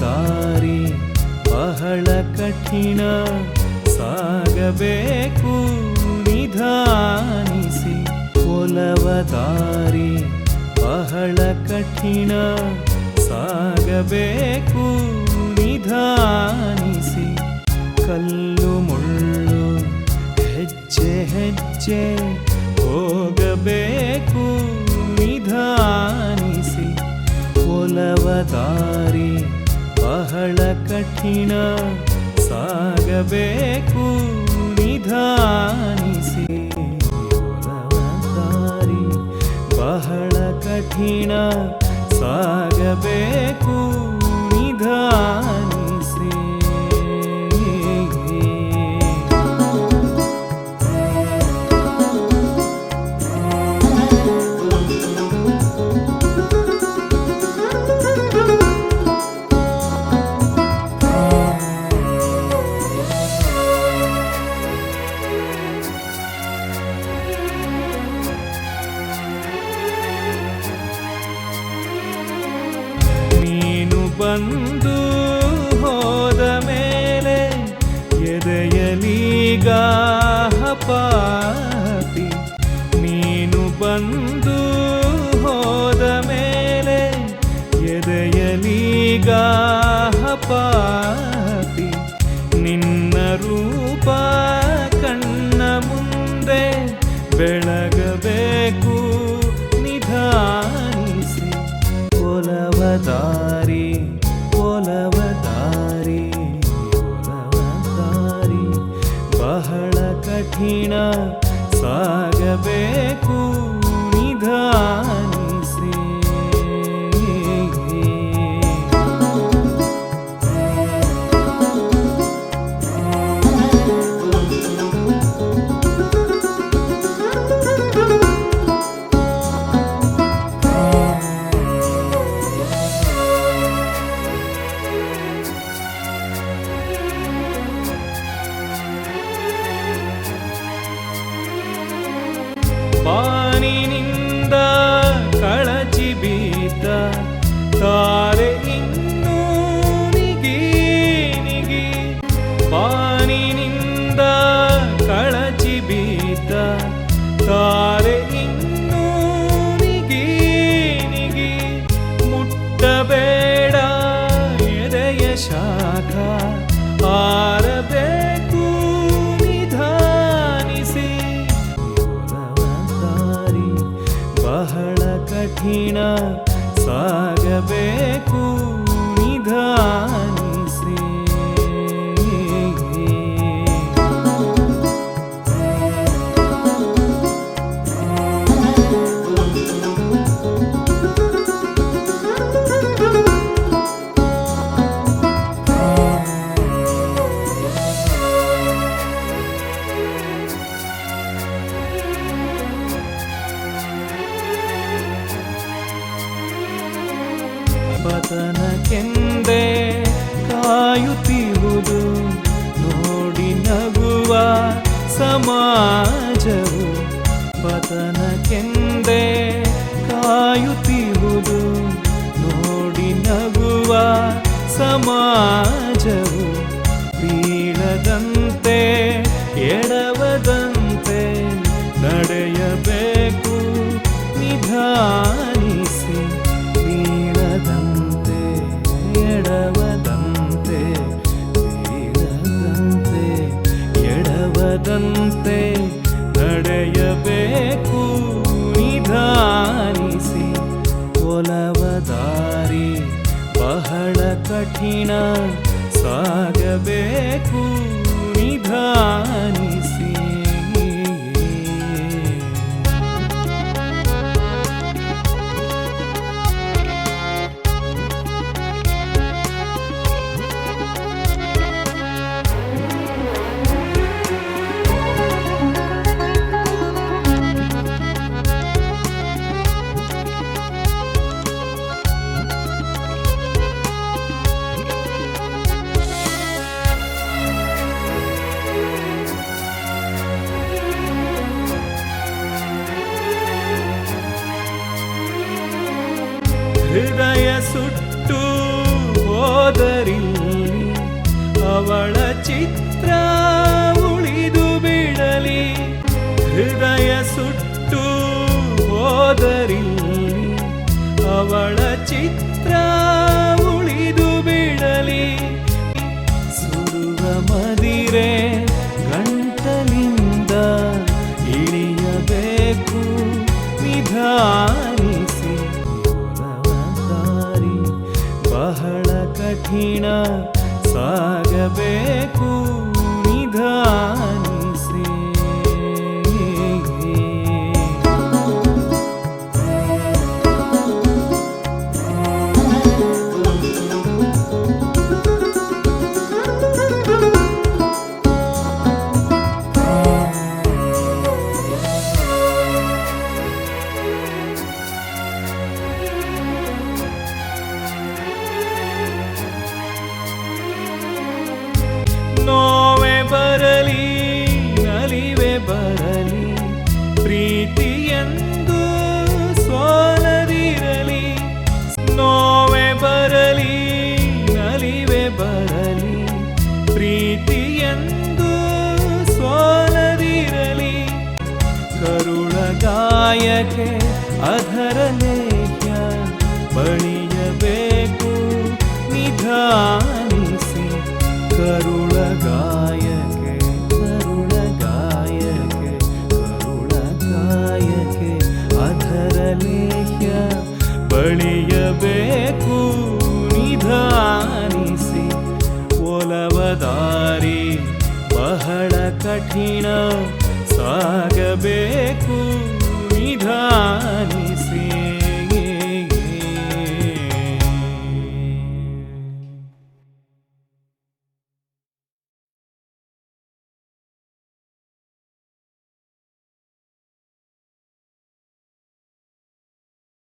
ದಾರಿ ಬಹಳ ಕಠಿಣ. ಸಾಗಬೇಕು, ನಿಧಾನಿಸಿ. ಒಲವ ದಾರಿ ಬಹಳ ಕಠಿಣ. ಸಾಗಬೇಕು, ನಿಧಾನಿಸಿ. ಕಲ್ಲು ಮುಳ್ಳು ಹೆಜ್ಜೆ ಹೆಜ್ಜೆ ಹೋಗಬೇಕು. ಕಠಿಣ ಸಾಗಬೇಕು ನಿಧಾನಿಸಿ. ಬಹಳ ಕಠಿಣ ಸಾಗಬೇಕು. ಬಂದು ಹೋದ ಮೇಲೆ ಎದೆಯಲೀಗ ಪಾತಿ ನೀನು ಬಂದು ಹೋದ ಮೇಲೆ ಎದೆಯಲೀಗ ಪಾತಿ ನಿನ್ನ ರೂಪ ಕಣ್ಣ ಮುಂದೆ ಬೆಳಗಬೇಕು ಸಾಗಬೇಕು. Bye. ಸಮಾಜವು ಪತನಕ್ಕೆಂದೇ ಕಾಯುತ್ತಿರುವುದು. ನೋಡಿ ನಗುವ ಸಮಾಜವು ಎಡವದಂತೆ ನಡೆಯಬೇಕು. ನಿಧಾನಿಸಿ. ಒಲವದಾರಿ ಬಹಳ ಕಠಿಣ. ಚಿತ್ರ ಉಳಿದು ಬಿಡಲಿ. ಸುಡುವ ಮದಿರೆ ಗಂಟಲಿಂದ ಇಳಿಯಬೇಕು. ನಿಧಾನಿಸಿ ದಾರಿ ಬಹಳ ಕಠಿಣ ಸಾಗಬೇಕು. ನಿಧಾನಿಸಿ ಗಾಯಕ್ಕೆ ಅಧರ ಲೇಖ್ಯ ಬಳಿಯಬೇಕು ನಿಧಾನಿಸಿ ಕರುಳ ಗಾಯಕ್ಕೆ ಕರುಳ ಗಾಯಕ್ಕೆ ಕರುಳ ಗಾಯಕ್ಕೆ ಅಧರ ಲೇಖ್ಯ ಬಳಿಯಬೇಕು ನಿಧಾನಿಸಿ ಒಲವದಾರಿ ಬಹಳ ಕಠಿಣ ಸಾಗಬೇಕು. ನಿಧಾನಿಸಿ